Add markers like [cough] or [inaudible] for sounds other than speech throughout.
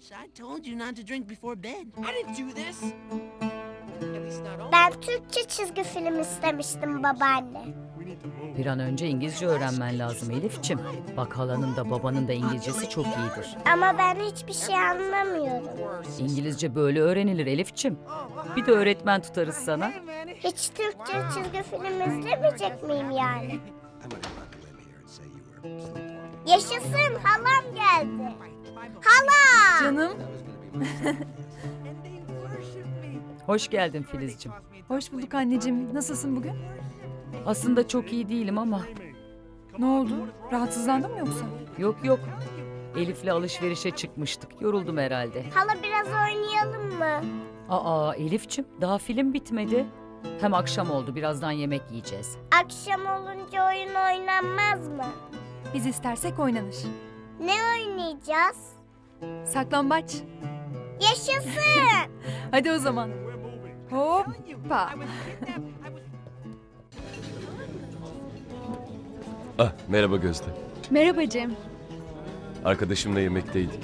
Gosh, I told you not to drink before bed. I didn't do this. At least not all. Ben Türkçe çizgi film istemiştim babaanne. Bir an önce İngilizce öğrenmen lazım Elifçim. Bak halanın da babanın da İngilizcesi çok iyidir. Ama ben hiçbir şey anlamıyorum. İngilizce böyle öğrenilir Elifçim. Bir de öğretmen tutarız sana. Hiç Türkçe çizgi film izlemeyecek miyim yani? Yaşasın halam geldi. Hala! Canım, [laughs] Hoş geldin Filizcim. hoş bulduk anneciğim. Nasılsın bugün? Aslında çok iyi değilim ama Ne oldu? Rahatsızlandın mı yoksa? yok yok. Elif'le alışverişe çıkmıştık. Yoruldum herhalde. Hala biraz oynayalım mı? Aa Elifçim daha film bitmedi. Hem akşam oldu birazdan yemek yiyeceğiz. Akşam olunca oyun oynanmaz mı? Biz istersek oynanır. Ne oynayacağız? Saklambaç. Yaşasın! [laughs] Hadi o zaman. Hoppa. Ah merhaba Gözde. Merhaba Cem. Arkadaşımla yemekteydik.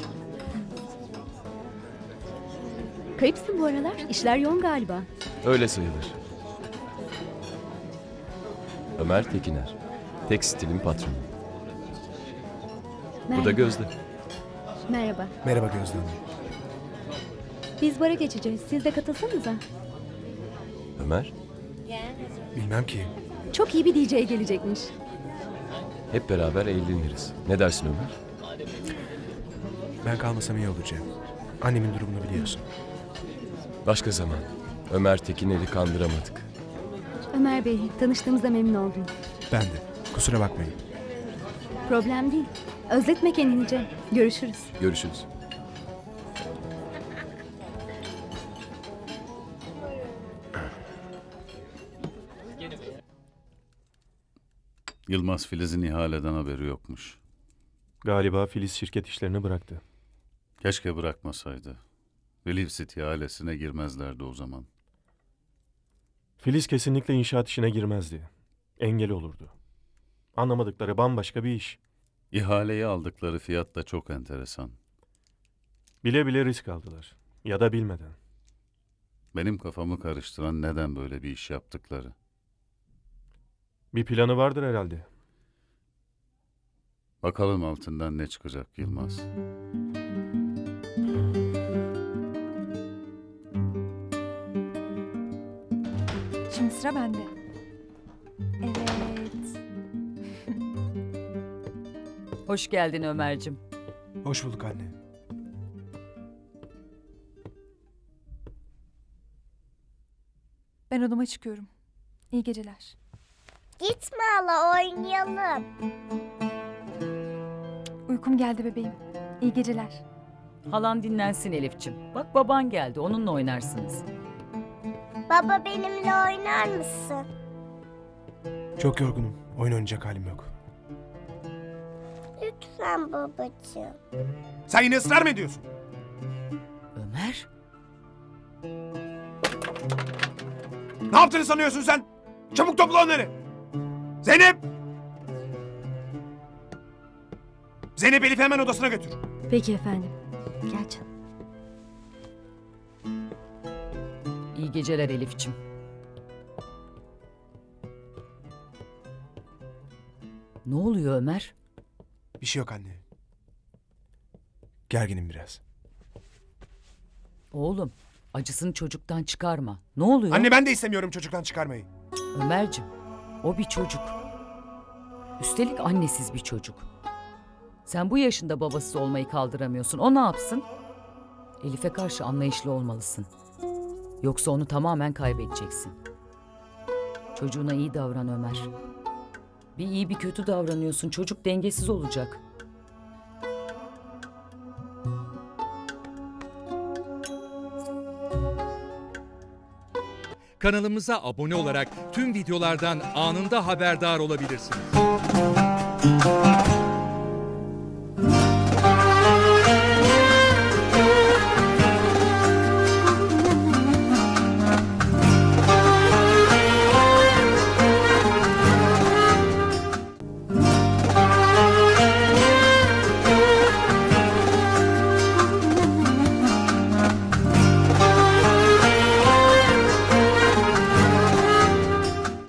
Kayıpsın bu aralar. İşler yoğun galiba. Öyle sayılır. Ömer Tekiner. Tekstilin patronu. Bu da Gözde. Merhaba. Merhaba Gözde Hanım. Biz bara geçeceğiz. Siz de katılsanıza. Ömer Bilmem ki. Çok iyi bir DJ gelecekmiş. hep beraber eğleniriz. Ne dersin Ömer? Ben kalmasam iyi olacak. Annemin durumunu biliyorsun. Başka zaman. Ömer Tekiner'i kandıramadık. Ömer Bey, tanıştığımıza memnun oldum. Ben de. Kusura bakmayın. Problem değil. Özletme kendini Cem. Görüşürüz. Görüşürüz. Yılmaz Filiz'in ihaleden haberi yokmuş. Galiba Filiz şirket işlerini bıraktı. Keşke bırakmasaydı. Relief City ailesine girmezlerdi o zaman. Filiz kesinlikle inşaat işine girmezdi. Engel olurdu. Anlamadıkları bambaşka bir iş. İhaleyi aldıkları fiyat da çok enteresan. Bile bile risk aldılar. Ya da bilmeden. Benim kafamı karıştıran neden böyle bir iş yaptıkları. Bir planı vardır herhalde. Bakalım altından ne çıkacak Yılmaz. Şimdi sıra bende. Hoş geldin Ömer'cim. Hoş bulduk anne. Ben odama çıkıyorum. İyi geceler. Gitme hala oynayalım. Uykum geldi bebeğim. İyi geceler. Halan dinlensin Elifçim. Bak baban geldi onunla oynarsınız. Baba benimle oynar mısın? Çok yorgunum. Oyun oynayacak halim yok. Lütfen babacığım. Sen yine ısrar mı ediyorsun? Ömer? Ne yaptığını sanıyorsun sen? Çabuk topla onları. Zeynep! Zeynep Elif'i hemen odasına götür. Peki efendim. Gel canım. İyi geceler Elifçim. Ne oluyor Ömer? Bir şey yok anne. Gerginim biraz. Oğlum acısını çocuktan çıkarma. Ne oluyor? Anne ben de istemiyorum çocuktan çıkarmayı. Ömer'cim o bir çocuk. Üstelik annesiz bir çocuk. Sen bu yaşında babasız olmayı kaldıramıyorsun. O ne yapsın? Elif'e karşı anlayışlı olmalısın. Yoksa onu tamamen kaybedeceksin. Çocuğuna iyi davran Ömer. Bir iyi bir kötü davranıyorsun. Çocuk dengesiz olacak. Kanalımıza abone olarak tüm videolardan anında haberdar olabilirsiniz.